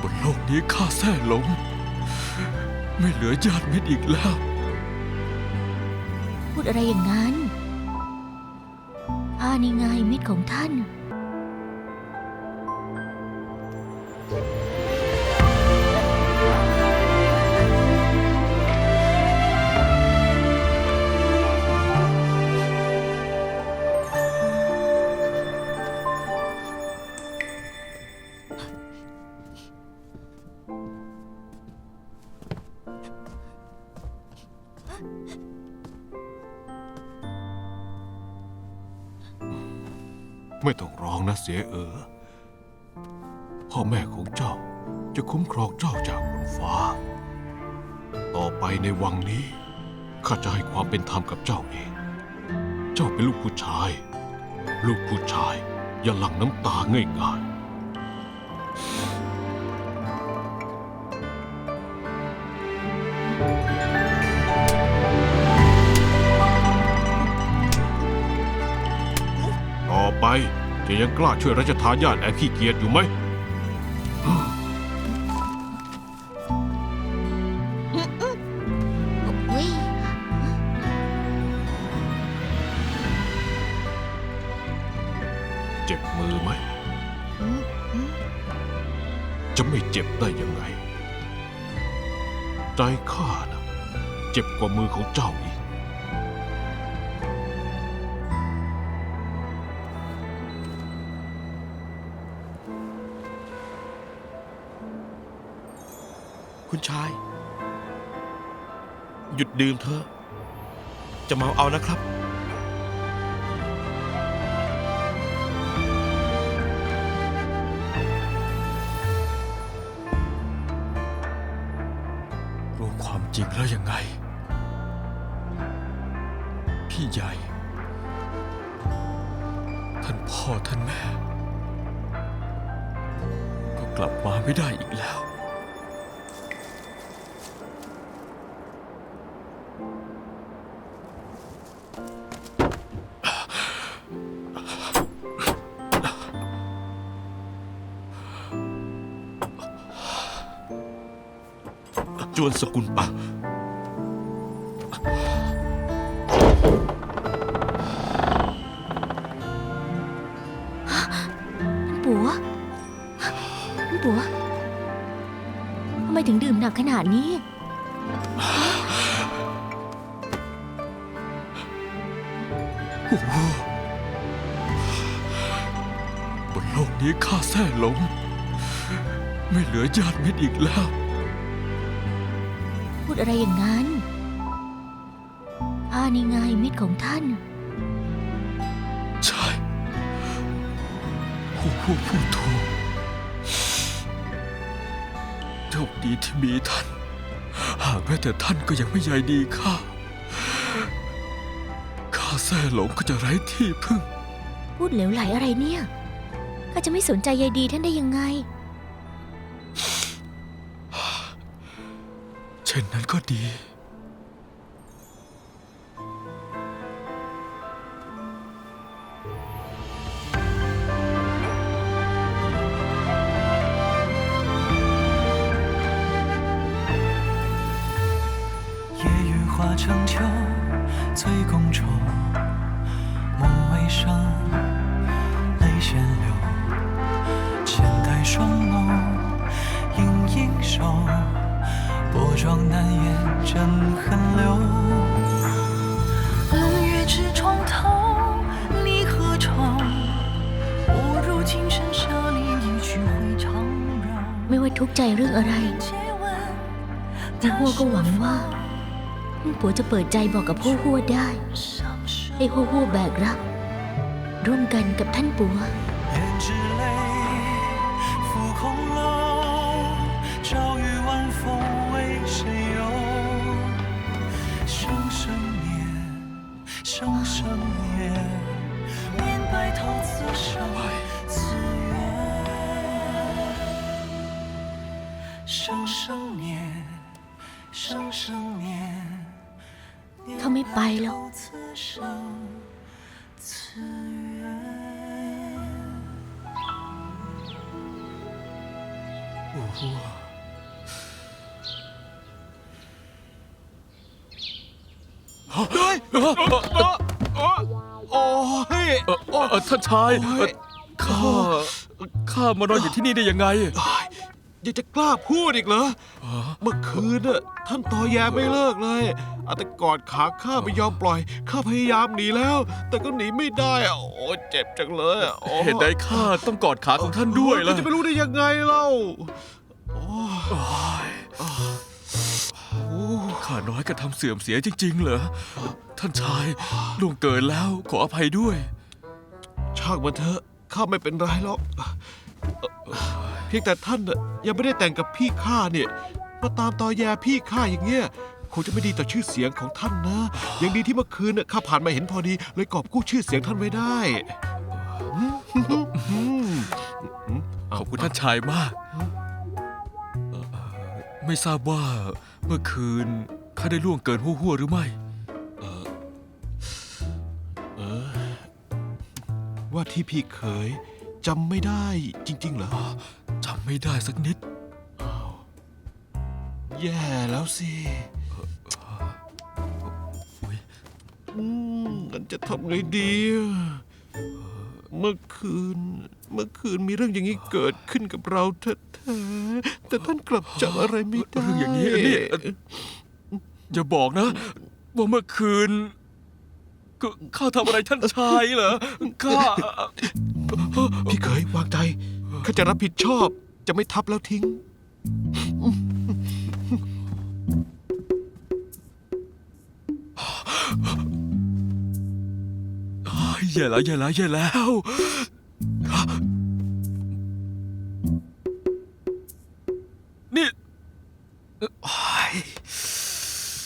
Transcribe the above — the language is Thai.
บนโลกนี้ข้าแท้หลง ไม่เหลือญาติมิตรอีกแล้ว พูดอะไรอย่างนั้นข้านี่ไงมิตรของท่าน ไม่ต้องร้องนะเสียเออ พ่อแม่ของเจ้าจะคุ้มครองเจ้าจากบนฟ้า ต่อไปในวังนี้ ข้าจะให้ความเป็นธรรมกับเจ้าเอง เจ้าเป็นลูกผู้ชาย ลูกผู้ชายอย่าหลั่งน้ำตาง่ายๆ จะยังกล้าช่วยราชทายาทแอบขี้เกียจอยู่ไหม อุ้ยเจ็บมือไหมอืมอืมจะไม่เจ็บได้ยังไง ใจข้านะเจ็บกว่ามือของเจ้าอีก คุณชาย หยุดดื่มเถอะ จะเมาเอานะครับ รู้ความจริงแล้วยังไง พี่ใหญ่ ท่านพ่อท่านแม่ ก็กลับมาไม่ได้อีกแล้ว วนสกุลปะท่านปัวท่านปัวทำไมถึงดื่มหนักขนาดนี้โอ้โหบนโลกนี้ข้าแท้หลง ไม่เหลือญาติมิตรอีกแล้วพู ดอะไรอย่างนั้นข้านี่ไงมิตรของท่าน ใช่ผู้ผู้พูดถูกโชคดีที่มีท่าน หากแม้แต่ท่านก็ยังไม่ใยดีข้า ข้าแท้หลงก็จะไร้ที่พึ่ง พูดเหลวไหลอะไรเนี่ย ข้าจะไม่สนใจใยดีท่านได้ยังไง ช่นนั้นก็ดี 夜雨化成秋，醉宫愁。梦未生， 掩真恨流。龙跃至床头，你何愁？不如今生舍离一曲回长柔。 ไม่ว่าทุกข์ใจเรื่องอะไร 借问 พี่ฮัวก็หวังว่าท่านปัวจะเปิดใจบอกกับฮัวฮัวได้ 相守。 ให้ฮัวฮัวแบกรับ ร่วมกันกับท่านปัว 胭脂泪，浮空 เขาไม่ไปหรอกเฮ้ยเอ่อเอ่โอ้ยทนายข้าข้ามานออยู่ที่นี่ได้ยังไง ยังจะกล้าพูดอีกเหรอ เมื่อคืนน่ะท่านตอแยไม่เลิกเลยเอาแต่กอดขาข้าไม่ยอมปล่อย ข้าพยายามหนีแล้ว แต่ก็หนีไม่ได้อะโอ้เจ็บจังเลยอะโอ้เห็นใดข้าต้องกอดขาของท่านด้วยแล้ล่ะวจะไปรู้ได้ยังไงเล่าโอ้ข้าน้อยก็ทำเสื่อมเสียจริง ๆ เหรอ ท่านชายล่วงเกินแล้วขออภัยด้วย ช่างมันเถอะข้าไม่เป็นไรหรอกเพียงแต่ท่านน่ะยังไม่ได้แต่งกับพี่ข้าเนี่ย มาตามตอแยพี่ข้าอย่างเงี้ยคงจะไม่ดีต่อชื่อเสียงของท่านนะ ยังดีที่เมื่อคืนน่ะข้าผ่านมาเห็นพอดี เลยกอบกู้ชื่อเสียงท่านไว้ได้ขอบคุณท่านชายมากเอ่อไม่ทราบว่าเมื่อคืนข้าได้ล่วงเกินหัวๆหรือไม่ ว่าที่พี่เคยจำไม่ได้จริงๆเหรอ จำไม่ได้สักนิด แย่แล้วสิอุ๊ยอืมงั้นจะทำไงดีอะเมื่อคืน เมื่อคืนมีเรื่องอย่างนี้เกิดขึ้นกับเราแท้ๆแต่ท่านกลับจำอะไรไม่ได้เรื่องอย่างนี้อันนี้เอ่ออย่าบอกนะว่าเมื่อคืนก็ข้าทำอะไรท่านชายเหรอข้าพี่เคยวางใจ ข้าจะรับผิดชอบจะไม่ทับแล้วทิ้งอย่าแล้วอย่าแล้วอย่าแล้ว